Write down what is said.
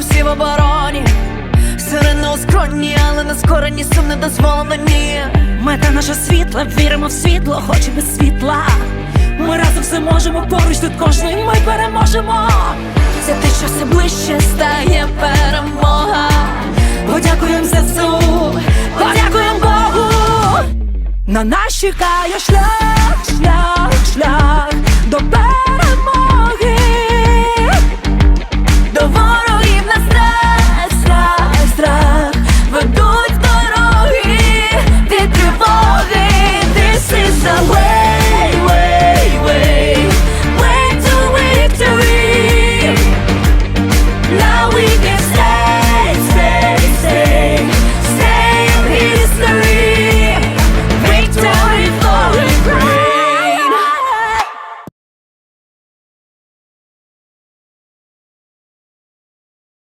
в обороні. Сирени у але на скорені сум не дозволено ні. Мета наша світла, віримо в світло, хоч і без світла. Ми разом все можемо, поруч тут кожний ми переможемо. Це те, що все ближче стає перемога. Подякуємо ЗСУ, подякуємо Богу. На нас чекає шлях.